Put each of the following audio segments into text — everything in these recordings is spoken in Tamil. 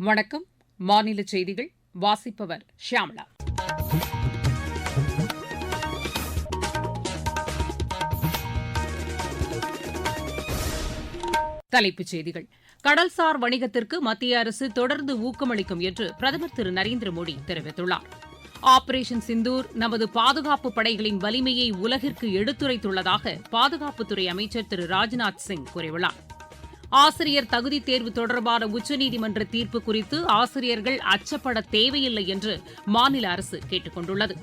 வணக்கம். மாநில செய்திகள் வாசிப்பவர் ஷியாமளா தலைப்புச் செய்திகள். கடல்சார் வணிகத்திற்கு மத்திய அரசு தொடர்ந்து ஊக்கமளிக்கும் என்று பிரதமர் திரு நரேந்திர மோடி தெரிவித்துள்ளார். ஆபரேஷன் சிந்தூர் நமது பாதுகாப்பு படைகளின் வலிமையை உலகிற்கு எடுத்துரைத்துள்ளதாக பாதுகாப்புத்துறை அமைச்சர் திரு ராஜ்நாத் சிங் கூறியுள்ளார். ஆசிரியர் தகுதித் தேர்வு தொடர்பான உச்சநீதிமன்ற தீர்ப்பு குறித்து ஆசிரியர்கள் அச்சப்பட தேவையில்லை என்று மாநில அரசு கேட்டுக் கொண்டுள்ளது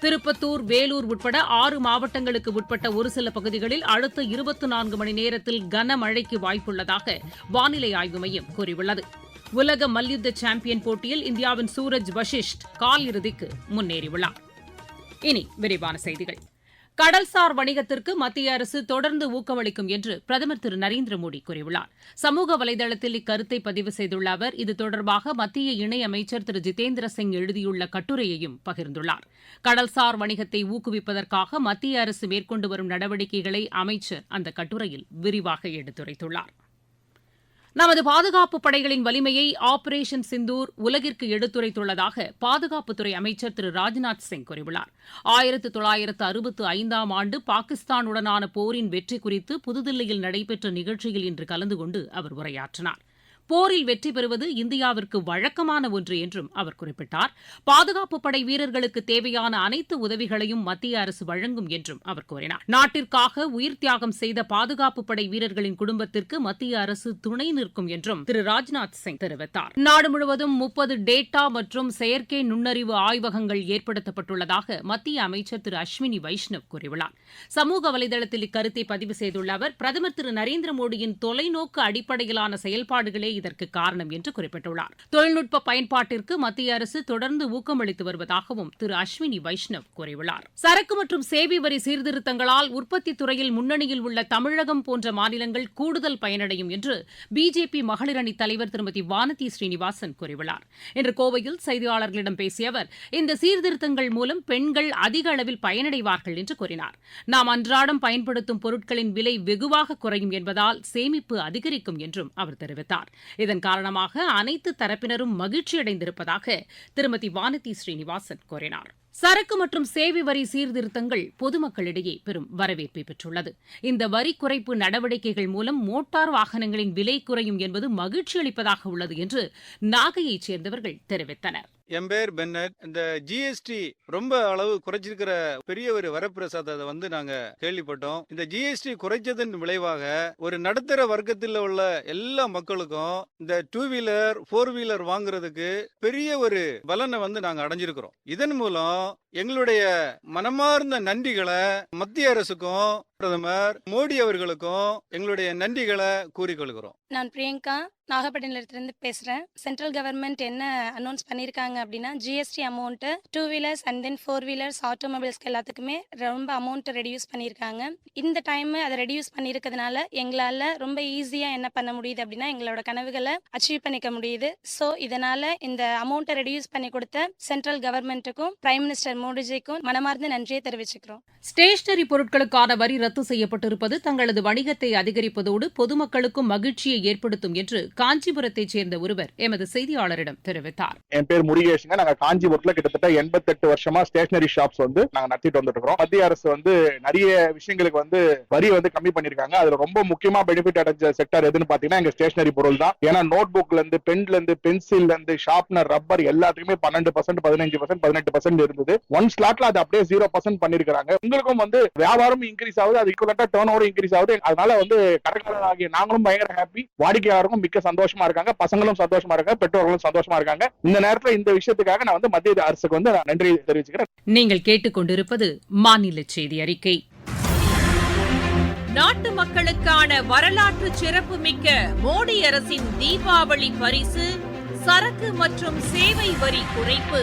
திருப்பத்தூர் வேலூர் உட்பட ஆறு மாவட்டங்களுக்கு உட்பட்ட ஒரு சில பகுதிகளில் அடுத்த இருபத்தி நான்கு மணி நேரத்தில் கனமழைக்கு வாய்ப்புள்ளதாக வானிலை ஆய்வு மையம் கூறியுள்ளது. உலக மல்யுத்த சாம்பியன் போட்டியில் இந்தியாவின் சூரஜ் வஷிஷ்ட் காலிறுதிக்கு முன்னேறியுள்ளார். இனி விரிவான செய்திகள். கடல்சார் வணிகத்திற்கு மத்திய அரசு தொடர்ந்து ஊக்கமளிக்கும் என்று பிரதமர் திரு நரேந்திர மோடி கூறியுள்ளார். சமூக வலைதளத்தில் இக்கருத்தை பதிவு செய்துள்ள அவர் இது தொடர்பாக மத்திய இணையமைச்சர் திரு ஜிதேந்திர சிங் எழுதியுள்ள கட்டுரையையும் பகிர்ந்துள்ளார். கடல்சார் வணிகத்தை ஊக்குவிப்பதற்காக மத்திய அரசு மேற்கொண்டு வரும் நடவடிக்கைகளை அமைச்சர் அந்த கட்டுரையில் விரிவாக எடுத்துரைத்துள்ளார். நமது பாதுகாப்பு படைகளின் வலிமையை ஆபரேஷன் சிந்தூர் உலகிற்கு எடுத்துரைத்துள்ளதாக பாதுகாப்புத்துறை அமைச்சர் திரு ராஜ்நாத் சிங் கூறியுள்ளார். ஆயிரத்து தொள்ளாயிரத்து அறுபத்து ஐந்தாம் ஆண்டு பாகிஸ்தானுடனான போரின் வெற்றி குறித்து புதுதில்லியில் நடைபெற்ற நிகழ்ச்சியில் இன்று கலந்து கொண்டு அவர் உரையாற்றினார். போரில் வெற்றி பெறுவது இந்தியாவிற்கு வழக்கமான ஒன்று என்றும் அவர் குறிப்பிட்டார். பாதுகாப்பு படை வீரர்களுக்கு தேவையான அனைத்து உதவிகளையும் மத்திய அரசு வழங்கும் என்றும் அவர் கூறினார். நாட்டிற்காக உயிர் தியாகம் செய்த பாதுகாப்பு படை வீரர்களின் குடும்பத்திற்கு மத்திய அரசு துணை நிற்கும் என்றும் திரு ராஜ்நாத் சிங் தெரிவித்தார். நாடு முழுவதும் முப்பது டேட்டா மற்றும் செயற்கை நுண்ணறிவு ஆய்வகங்கள் ஏற்படுத்தப்பட்டுள்ளதாக மத்திய அமைச்சர் திரு அஸ்வினி வைஷ்ணவ் கூறியுள்ளார். சமூக வலைதளத்தில் இக்கருத்தை பதிவு செய்துள்ள அவர் பிரதமர் திரு நரேந்திர மோடியின் தொலைநோக்கு அடிப்படையிலான செயல்பாடுகளே இதற்கு காரணம் என்று குறிப்பிட்டுள்ளார். தொழில்நுட்ப பயன்பாட்டிற்கு மத்திய அரசு தொடர்ந்து ஊக்கமளித்து வருவதாகவும் திரு அஸ்வினி வைஷ்ணவ் கூறியுள்ளார். சரக்கு மற்றும் சேவை வரி சீர்திருத்தங்களால் உற்பத்தி துறையில் முன்னணியில் உள்ள தமிழகம் போன்ற மாநிலங்கள் கூடுதல் பயனடையும் என்று பிஜேபி மகளிர் அணி தலைவர் திருமதி வானதி ஸ்ரீனிவாசன் கூறியுள்ளார். இன்று கோவையில் செய்தியாளர்களிடம் பேசிய அவர் இந்த சீர்திருத்தங்கள் மூலம் பெண்கள் அதிக அளவில் பயனடைவார்கள் என்று கூறினார். நாம் அன்றாடம் பயன்படுத்தும் பொருட்களின் விலை வெகுவாக குறையும் என்பதால் சேமிப்பு அதிகரிக்கும் என்றும் அவர் தெரிவித்தார். இதன் காரணமாக அனைத்து தரப்பினரும் மகிழ்ச்சியடைந்திருப்பதாக திருமதி வானதி ஸ்ரீனிவாசன் கூறினார். சரக்கு மற்றும் சேவை வரி சீர்திருத்தங்கள் பொதுமக்களிடையே பெரும் வரவேற்பை பெற்றுள்ளது. இந்த வரி குறைப்பு நடவடிக்கைகள் மூலம் மோட்டார் வாகனங்களின் விலை குறையும் என்பது மகிழ்ச்சி அளிப்பதாக உள்ளது என்று நாகையைச் சேர்ந்தவர்கள் தெரிவித்தனர். என் பேர் பென்னட். இந்த ஜிஎஸ்டி ரொம்ப அளவு குறைச்சிருக்கிற பெரிய ஒரு வரப்பிரசாதத்தை வந்து நாங்க கேள்விப்பட்டோம். இந்த ஜிஎஸ்டி குறைச்சதன் விளைவாக ஒரு நடுத்தர வர்க்கத்தில் உள்ள எல்லா மக்களுக்கும் இந்த டூ வீலர் ஃபோர் வீலர் வாங்குறதுக்கு பெரிய ஒரு பலனை வந்து நாங்க அடைஞ்சிருக்கிறோம். இதன் மூலம் எங்களுடைய மனமார்ந்த நன்றிகளை மத்திய அரசுக்கும் பிரதமர் மோடி அவர்களுக்கும் எங்களுடைய நன்றிகளை கூறிக்கொள்கிறோம். நான் பிரியங்கா நாகப்பட்டினத்திலிருந்து பேசுகிறேன் சென்ட்ரல் கவர்மெண்ட் என்ன அனௌன்ஸ் பண்ணியிருக்காங்க அப்படின்னா GST amount two wheelers and then four wheelers ஆட்டோமொபைல்ஸ்க்கு எல்லாத்துக்குமே ரொம்ப அமௌண்ட் ரெடியூஸ் பண்ணியிருக்காங்க இந்த டைம் அதை ரெடியூஸ் பண்ணியிருக்கிறதுனால எங்களால் ரொம்ப ஈஸியாக என்ன பண்ண முடியுது அப்படின்னா எங்களோட கனவுகளை அச்சீவ் பண்ணிக்க முடியுது. ஸோ இதனால் இந்த அமௌண்ட்டை ரெடியூஸ் பண்ணி கொடுத்த சென்ட்ரல் கவர்மெண்ட்டுக்கும் பிரைம் மினிஸ்டர் மோடிஜிக்கும் மனமார்ந்த நன்றியை தெரிவிச்சுக்கிறோம். ஸ்டேஷனரி பொருட்களுக்கான வரி ரத்து செய்யப்பட்டிருப்பது தங்களது வணிகத்தை அதிகரிப்பதோடு பொதுமக்களுக்கும் மகிழ்ச்சியை ஏற்படுத்தும் என்று காஞ்சிபுரத்தைச் சேர்ந்த ஒருவர் எமது செய்தியாளரிடம் தெரிவித்தார். என் பேர் முருகேஷுங்க. நாங்க காஞ்சிபுரத்துல கிட்டத்தட்ட எண்பத்தெட்டு வருஷமா ஸ்டேஷனரி ஷாப்ஸ் வந்து நாங்க நடத்திட்டு வந்துட்டு இருக்கோம் மத்திய அரசு வந்து நிறைய விஷயங்களுக்கு வந்து வரி வந்து கம்மி பண்ணிருக்காங்க அதுல ரொம்ப முக்கியமா பெனிஃபிட் அடைஞ்ச செக்டர் எதுன்னு பாத்தீங்கன்னா எங்க ஸ்டேஷனரி பொருள் தான். ஏன்னா நோட் புக்ல இருந்து பென்ல இருந்து பென்சில்ல இருந்து ஷார்ப்னர் ரப்பர் எல்லாத்துக்குமே பன்னெண்டு பர்சன்ட் பதினஞ்சு பர்சன்ட் பதினெட்டு பர்சன்ட் இருந்தது. ஒன் ஸ்லாட்ல அது அப்படியே ஜீரோ பர்சன்ட் பண்ணிருக்காங்க உங்களுக்கும் வந்து வியாபாரம் இன்க்ரீஸ் ஆகுது. அது ஈக்குவலண்டா டேர்ன் ஓவர் இன்க்ரீஸ் ஆகுது. அதனால வந்து கடைக்காரர் ஆகிய நாங்களும் பயங்கர ஹாப்பி வாடிக்கையாளருக்கும் மிக்க சந்தோஷமா இருக்காங்க. பசங்களும் சந்தோஷமா இருக்காங்க. பெற்றோர்களும் சந்தோஷமா இருக்காங்க. இந்த நேரத்துல இந்த விஷயத்துக்காக நான் வந்து மத்திய அரசுக்கு வந்து நான் நன்றி தெரிவிச்சுக்கிறேன். நீங்கள் கேட்டுக்கொண்டிருப்பது மாநில செய்தி அறிக்கை. நாட்டு மக்களுக்கான வரலாற்று சிறப்புமிக்க மோடி அரசின் தீபாவளி பரிசு சரக்கு மற்றும் சேவை வரி குறைப்பு.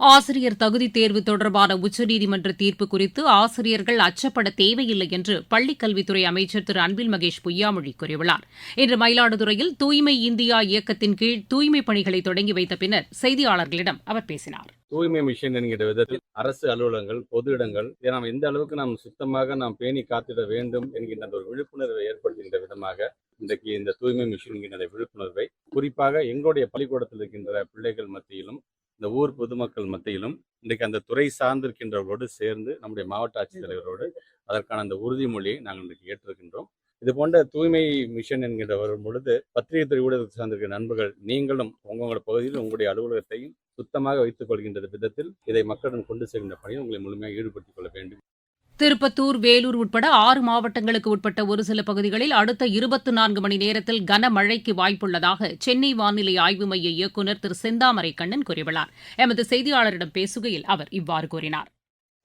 ஆசிரியர் தகுதித் தேர்வு தொடர்பான உச்சநீதிமன்ற தீர்ப்பு குறித்து ஆசிரியர்கள் அச்சப்பட தேவையில்லை என்று பள்ளிக் கல்வித்துறை அமைச்சர் திரு அன்பில் மகேஷ் பொய்யாமொழி கூறியுள்ளார். இன்று மயிலாடுதுறையில் தூய்மை இந்தியா இயக்கத்தின் கீழ் தூய்மைப் பணிகளை தொடங்கி வைத்த பின்னர் செய்தியாளர்களிடம் அவர் பேசினார். தூய்மை மிஷன் என்கிற விதத்தில் அரசு அலுவலகங்கள் பொது இடங்கள் இதை நாம் எந்த அளவுக்கு நாம் சுத்தமாக நாம் பேணி காத்திட வேண்டும் என்கின்ற ஒரு விழிப்புணர்வை ஏற்படுத்துகின்ற விதமாக இன்றைக்கு இந்த தூய்மை மிஷன் என்கின்ற விழிப்புணர்வை குறிப்பாக எங்களுடைய பள்ளிக்கூடத்தில் இருக்கின்ற பிள்ளைகள் மத்தியிலும் இந்த ஊர் பொதுமக்கள் மத்தியிலும் இன்றைக்கு அந்த துறை சார்ந்திருக்கின்றவர்களோடு சேர்ந்து நம்முடைய மாவட்ட ஆட்சித்தலைவரோடு அதற்கான அந்த உறுதிமொழியை நாங்கள் இன்றைக்கு ஏற்றிருக்கின்றோம். இது போன்ற தூய்மை மிஷன் என்கின்ற வரும் பொழுது பத்திரிகை துறை ஊடகத்தை சார்ந்திருக்கிற நண்பர்கள் நீங்களும் உங்களோட பகுதியில் உங்களுடைய அலுவலகத்தையும் சுத்தமாக வைத்துக் கொள்கின்ற விதத்தில் இதை மக்களிடம் கொண்டு செல்கின்ற பணியில் உங்களை முழுமையாக ஈடுபடுத்திக் கொள்ள வேண்டும். திருப்பத்தூர் வேலூர் உட்பட ஆறு மாவட்டங்களுக்கு உட்பட்ட ஒரு சில பகுதிகளில் அடுத்த இருபத்தி நான்கு மணி நேரத்தில் கனமழைக்கு வாய்ப்புள்ளதாக சென்னை வானிலை ஆய்வு மைய இயக்குநர் திரு செந்தாமரை கண்ணன் கூறியுள்ளார். எமது செய்தியாளரிடம் பேசுகையில் அவர் இவ்வாறு கூறினார்.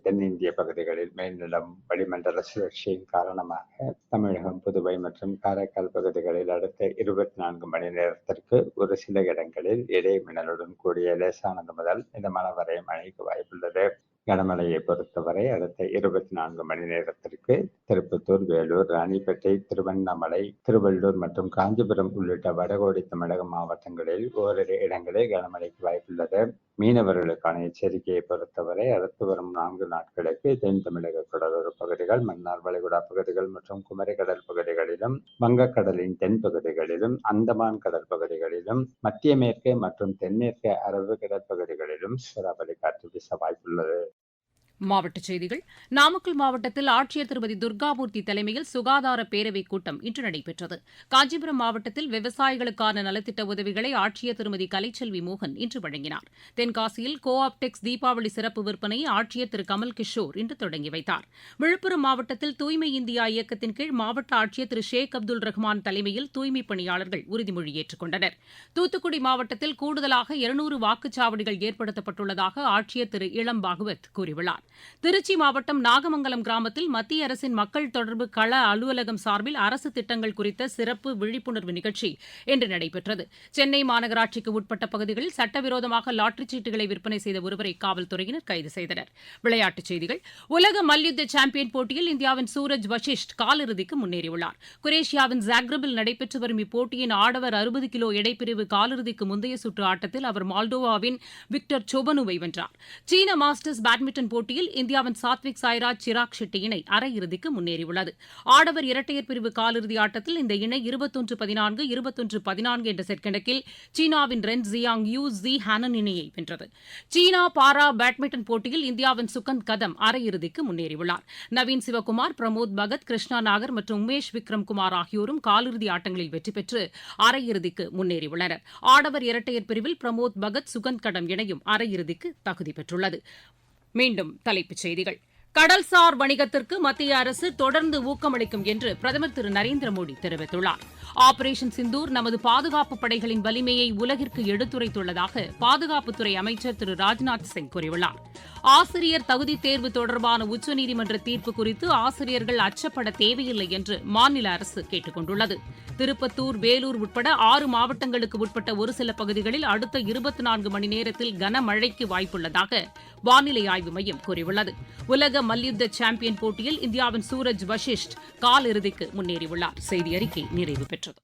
தென்னிந்திய பகுதிகளில் மேல்நிலம் வளிமண்டல சுழற்சியின் காரணமாக தமிழகம் புதுவை மற்றும் காரைக்கால் பகுதிகளில் அடுத்த இருபத்தி நான்கு மணி நேரத்திற்கு ஒரு சில இடங்களில் இடைமின்னலுடன் கூடிய லேசானது முதல் மிதமான வரை மழைக்கு வாய்ப்புள்ளது. கனமழையை பொறுத்தவரை அடுத்த இருபத்தி நான்கு மணி நேரத்திற்கு திருப்பத்தூர் வேலூர் ராணிப்பேட்டை திருவண்ணாமலை திருவள்ளூர் மற்றும் காஞ்சிபுரம் உள்ளிட்ட வடகோடி தமிழக மாவட்டங்களில் ஓரிரு இடங்களில் கனமழைக்கு வாய்ப்புள்ளது. மீனவர்களுக்கான எச்சரிக்கையை பொறுத்தவரை அடுத்து வரும் நான்கு நாட்களுக்கு தென் தமிழக கடலோர பகுதிகள் மன்னார் வளைகுடா பகுதிகள் மற்றும் குமரிக்கடல் பகுதிகளிலும் வங்கக்கடலின் தென் பகுதிகளிலும் அந்தமான் கடல் பகுதிகளிலும் மத்திய மேற்கு மற்றும் தென்மேற்கு அரபு கடற்பகுதிகளிலும் சூறாவளி காற்று வீச வாய்ப்புள்ளது. மாவட்டச் செய்திகள். நாமக்கல் மாவட்டத்தில் ஆட்சியர் திருமதி துர்காமூர்த்தி தலைமையில் சுகாதார பேரவைக் கூட்டம் இன்று நடைபெற்றது. காஞ்சிபுரம் மாவட்டத்தில் விவசாயிகளுக்கான நலத்திட்ட உதவிகளை ஆட்சியர் திருமதி கலைச்செல்வி மோகன் இன்று வழங்கினார். தென்காசியில் கோ ஆப்டெக்ஸ் தீபாவளி சிறப்பு விற்பனையை ஆட்சியர் திரு கமல் கிஷோர் இன்று தொடங்கி வைத்தார். விழுப்புரம் மாவட்டத்தில் தூய்மை இந்தியா இயக்கத்தின் கீழ் மாவட்ட ஆட்சியர் திரு ஷேக் அப்துல் ரஹ்மான் தலைமையில் தூய்மைப் பணியாளர்கள் உறுதிமொழி ஏற்றுக்கொண்டனர். தூத்துக்குடி மாவட்டத்தில் கூடுதலாக இருநூறு வாக்குச்சாவடிகள் ஏற்படுத்தப்பட்டுள்ளதாக ஆட்சியர் திரு இளம் பாகவத் கூறியுள்ளார். திருச்சி மாவட்டம் நாகமங்கலம் கிராமத்தில் மத்திய அரசின் மக்கள் தொடர்பு கள அலுவலகம் சார்பில் அரசு திட்டங்கள் குறித்த சிறப்பு விழிப்புணர்வு நிகழ்ச்சி இன்று நடைபெற்றது. சென்னை மாநகராட்சிக்கு உட்பட்ட பகுதிகளில் சட்டவிரோதமாக லாட்டரி சீட்டுகளை விற்பனை செய்த ஒருவரை காவல்துறையினர் கைது செய்தனர். விளையாட்டுச் செய்திகள். உலக மல்யுத்த சாம்பியன் போட்டியில் இந்தியாவின் சூரஜ் வஷிஷ்ட் காலிறுதிக்கு முன்னேறியுள்ளார். குரேஷியாவின் ஜாக்ரபில் நடைபெற்று வரும் இப்போட்டியின் ஆடவர் அறுபது கிலோ எடைப்பிரிவு காலிறுதிக்கு முந்தைய சுற்று ஆட்டத்தில் அவர் மால்டோவாவின் விக்டர் சோபனுவை வென்றார். சீன மாஸ்டர்ஸ் பேட்மிண்டன் போட்டியில் இந்தியாவின் சாத்விக் சாய்ராஜ் சிராக் ஷெட்டி இணை அரையிறுதிக்கு முன்னேறியுள்ளது. ஆடவர் இரட்டையர் பிரிவு காலிறுதி ஆட்டத்தில் இந்த இணை இருபத்தொன்று பதினான்கு இருபத்தொன்று பதினான்கு என்ற செட் கணக்கில் சீனாவின் Ren Jiang Yu Ji Hanan இணையை வென்றது. சீனா பாரா பேட்மிண்டன் போட்டியில் இந்தியாவின் சுகந்த் கதம் அரையிறுதிக்கு முன்னேறியுள்ளார். நவீன் சிவகுமார் பிரமோத் பகத் கிருஷ்ணா நாகர் மற்றும் உமேஷ் விக்ரம் குமார் ஆகியோரும் காலிறுதி ஆட்டங்களில் வெற்றி பெற்று அரையிறுதிக்கு முன்னேறியுள்ளனர். ஆடவர் இரட்டையர் பிரிவில் பிரமோத் பகத் சுகந்த் கடம் இணையும் அரையிறுதிக்கு தகுதி பெற்றுள்ளது. மீண்டும் தலைப்புச் செய்திகள். கடல்சார் வணிகத்திற்கு மத்திய அரசு தொடர்ந்து ஊக்கமளிக்கும் என்று பிரதமர் திரு நரேந்திர மோடி தெரிவித்துள்ளார். ஆபரேஷன் சிந்தூர் நமது பாதுகாப்பு படைகளின் வலிமையை உலகிற்கு எடுத்துரைத்துள்ளதாக பாதுகாப்புத்துறை அமைச்சர் திரு ராஜ்நாத் சிங் கூறியுள்ளார். ஆசிரியர் தகுதி தேர்வு தொடர்பான உச்சநீதிமன்ற தீர்ப்பு குறித்து ஆசிரியர்கள் அச்சப்பட தேவையில்லை என்று மாநில அரசு கேட்டுக் கொண்டுள்ளது. திருப்பத்தூர் வேலூர் உட்பட ஆறு மாவட்டங்களுக்கு உட்பட்ட ஒரு சில பகுதிகளில் அடுத்த இருபத்தி நான்கு மணி நேரத்தில் கனமழைக்கு வாய்ப்புள்ளதாக வானிலை ஆய்வு மையம் கூறியுள்ளது. உலக மல்யுத்த சாம்பியன் போட்டியில் இந்தியாவின் சூரஜ் வஷிஷ்ட் காலிறுதிக்கு முன்னேறியுள்ளார். செய்தி அறிக்கை நிறைவு பெற்றது.